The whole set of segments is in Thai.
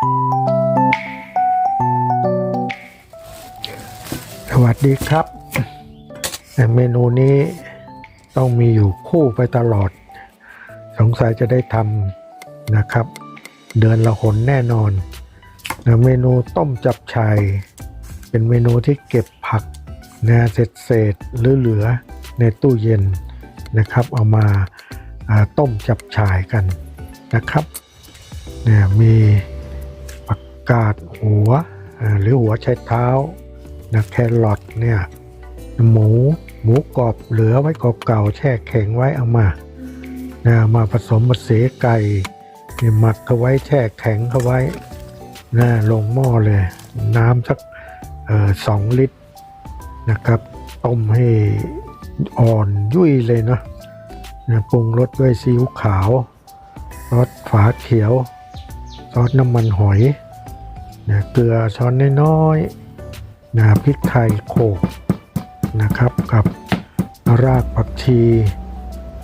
สวัสดีครับเมนูนี้ต้องมีอยู่คู่ไปตลอด สงสัยจะได้ทำนะครับ เดือนละหนแน่นอนนะเมนูต้มจับชายเป็นเมนูที่เก็บผักนะเศษเศษหรือเหลือในตู้เย็นนะครับ เอามาาต้มจับชายกันนะครับเนี่ยมี กาดหัวหรือหัวไชเท้านะแครอทเนี่ยหมูหมูกรอบเหลือไว้เก่าๆแช่แข็งไว้เอามานะมาผสมมาเสไก่หมักเขาไว้แช่แข็งเขาไว้นะลงหม้อเลย น้ำสักสองลิตรนะครับต้มให้อ่อนยุ่ยเลยเนาะนะปรุงรสด้วยซีอิ๊วขาวซอสฝาเขียวซอสน้ำมันหอย นะเกลือช้อนน้อยๆนะพริกไทยโขกนะครับกับรากผักชี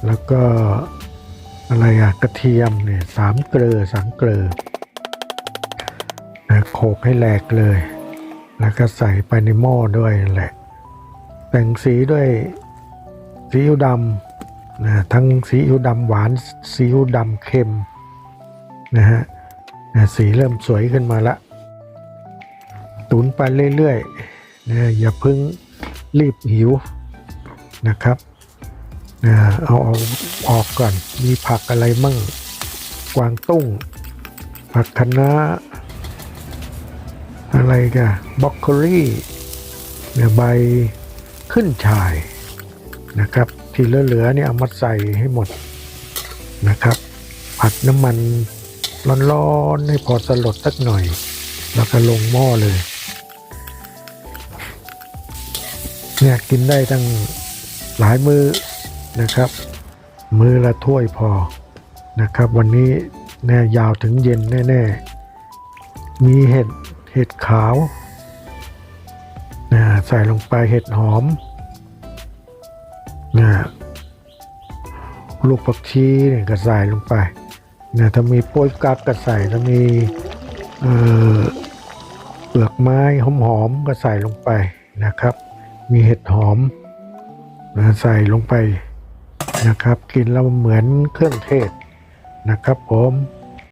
แล้วก็อะไรอะกระเทียมเนี่ยสามเกลือสามเกลือนะโขกให้แหลกเลย แล้วก็ใส่ไปในหม้อด้วยแหละ แต่งสีด้วยซีอิ๊วดำนะทั้งซีอิ๊วดำหวานซีอิ๊วดำเค็มนะฮะนะสีเริ่มสวยขึ้นมาละ ตุนไปเรื่อยๆนะอย่าเพิ่งรีบหิวนะครับนะเอาเอาออกก่อน มีผักอะไรมั่ง กวางตุ้ง ผักคะน้าอะไรกันบล็อกโคลีเนี่ยใบขึ้นฉ่ายนะครับ ที่เหลือๆเนี่ยเอามาใส่ให้หมดนะครับ ผัดน้ำมันร้อนๆให้พอสลดสักหน่อย แล้วก็ลงหม้อเลย เนี่ยกินได้ตั้งหลายมือนะครับ มือละถ้วยพอนะครับ วันนี้แน่ยาวถึงเย็นแน่ๆ มีเห็ดเห็ดขาวนะใส่ลงไปเห็ดหอมนะลูกผักชีเนี่ยก็ใส่ลงไปนะถ้ามีโป้ยกักก็ใส่ถ้ามีเอ่อเปลือกไม้หอมๆก็ใส่ลงไปนะครับ มีเห็ดหอมนะใส่ลงไปนะครับ กินแล้วเหมือนเครื่องเทศนะครับผม